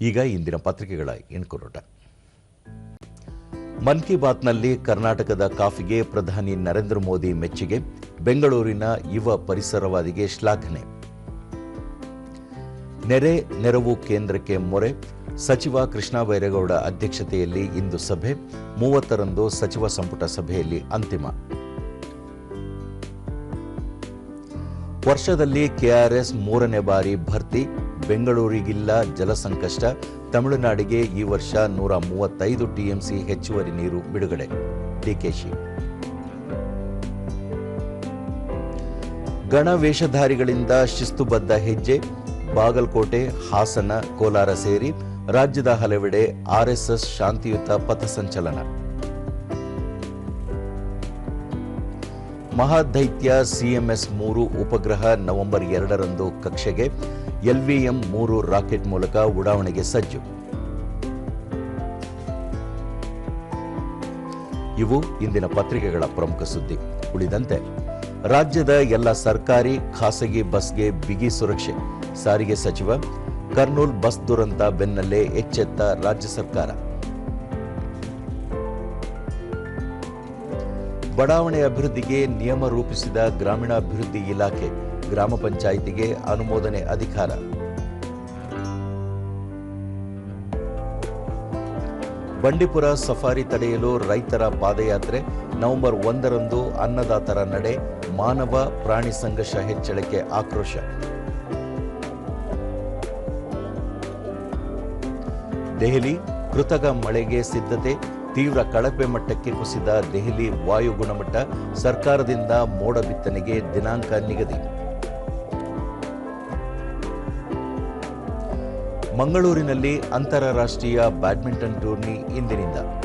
ಈಗ ಇಂದಿನ ಪತ್ರಿಕೆಗಳ ಇಣ್ಕೊರೋಟ ಮನ್ ಕಿ ಬಾತ್ನಲ್ಲಿ ಕರ್ನಾಟಕದ ಕಾಫಿಗೆ ಪ್ರಧಾನಿ ನರೇಂದ್ರ ಮೋದಿ ಮೆಚ್ಚುಗೆ, ಬೆಂಗಳೂರಿನ ಯುವ ಪರಿಸರವಾದಿಗೆ ಶ್ಲಾಘನೆ. ನೆರೆ ನೆರವು ಕೇಂದ್ರಕ್ಕೆ ಮೊರೆ, ಸಚಿವ ಕೃಷ್ಣ ಬೈರೇಗೌಡ ಅಧ್ಯಕ್ಷತೆಯಲ್ಲಿ ಇಂದು ಸಭೆ, ಮೂವತ್ತರಂದು ಸಚಿವ ಸಂಪುಟ ಸಭೆಯಲ್ಲಿ ಅಂತಿಮ. ವರ್ಷದಲ್ಲಿ ಕೆಆರ್ಎಸ್ ಮೂರನೇ ಬಾರಿ ಭರ್ತಿ ಬೆಂಗಳೂರಿಗಿಲ್ಲ ಜಲಸಂಕಷ್ಟ ತಮಿಳುನಾಡಿಗೆ ಈ ವರ್ಷ ನೂರ ಮೂವತ್ತೈದು ಟಿಎಂಸಿ ಹೆಚ್ಚುವರಿ ನೀರು ಬಿಡುಗಡೆ. ಡಿಕೆಶಿ ಗಣವೇಷಧಾರಿಗಳಿಂದ ಶಿಸ್ತುಬದ್ಧ ಹೆಜ್ಜೆ. ಬಾಗಲಕೋಟೆ, ಹಾಸನ, ಕೋಲಾರ ಸೇರಿ ರಾಜ್ಯದ ಹಲವೆಡೆ ಆರ್ಎಸ್ಎಸ್ ಶಾಂತಿಯುತ ಪಥಸಂಚಲನ ಮಹಾದೈತ್ಯ ಸಿಎಂಎಸ್ ಮೂರು ಉಪಗ್ರಹ ನವೆಂಬರ್ ಎರಡರಂದು ಕಕ್ಷೆಗೆ. ಎಲ್ವಿಎಂ ಮೂರು ರಾಕೆಟ್ ಮೂಲಕ ಉಡಾವಣೆಗೆ ಸಜ್ಜು. ಇವು ಇಂದಿನ ಪತ್ರಿಕೆಗಳ ಪ್ರಮುಖ ಸುದ್ದಿ. ಉಳಿದಂತೆ, ರಾಜ್ಯದ ಎಲ್ಲ ಸರ್ಕಾರಿ, ಖಾಸಗಿ ಬಸ್ಗೆ ಬಿಗಿ ಸುರಕ್ಷೆ. ಸಾರಿಗೆ ಸಚಿವ ಕರ್ನೂಲ್ ಬಸ್ ದುರಂತ ಬೆನ್ನಲ್ಲೇ ಎಚ್ಚೆತ್ತ ರಾಜ್ಯ ಸರ್ಕಾರ. ಬಡಾವಣೆ ಅಭಿವೃದ್ಧಿಗೆ ನಿಯಮ ರೂಪಿಸಿದ ಗ್ರಾಮೀಣಾಭಿವೃದ್ಧಿ ಇಲಾಖೆ ಗ್ರಾಮ ಪಂಚಾಯಿತಿಗೆ ಅನುಮೋದನೆ ಅಧಿಕಾರ. ಬಂಡೀಪುರ ಸಫಾರಿ ತಡೆಯಲು ರೈತರ ಪಾದಯಾತ್ರೆ ನವೆಂಬರ್ ಒಂದರಂದು ಅನ್ನದಾತರ ನಡೆ ಮಾನವ ಪ್ರಾಣಿ ಸಂಘರ್ಷ ಹೆಚ್ಚಳಕ್ಕೆ ಆಕ್ರೋಶ. ದೆಹಲಿ ಕೃತಕ ಮಳೆಗೆ ಸಿದ್ಧತೆ ತೀವ್ರ ಕಳಪೆ ಮಟ್ಟಕ್ಕೆ ಕುಸಿದ ದೆಹಲಿ ವಾಯು ಗುಣಮಟ್ಟ ಸರ್ಕಾರದಿಂದ ಮೋಡ ಬಿತ್ತನೆಗೆ ದಿನಾಂಕ ನಿಗದಿ. ಮಂಗಳೂರಿನಲ್ಲಿ ಅಂತಾರಾಷ್ಟ್ರೀಯ ಬ್ಯಾಡ್ಮಿಂಟನ್ ಟೂರ್ನಿ ಇಂದಿನಿಂದ.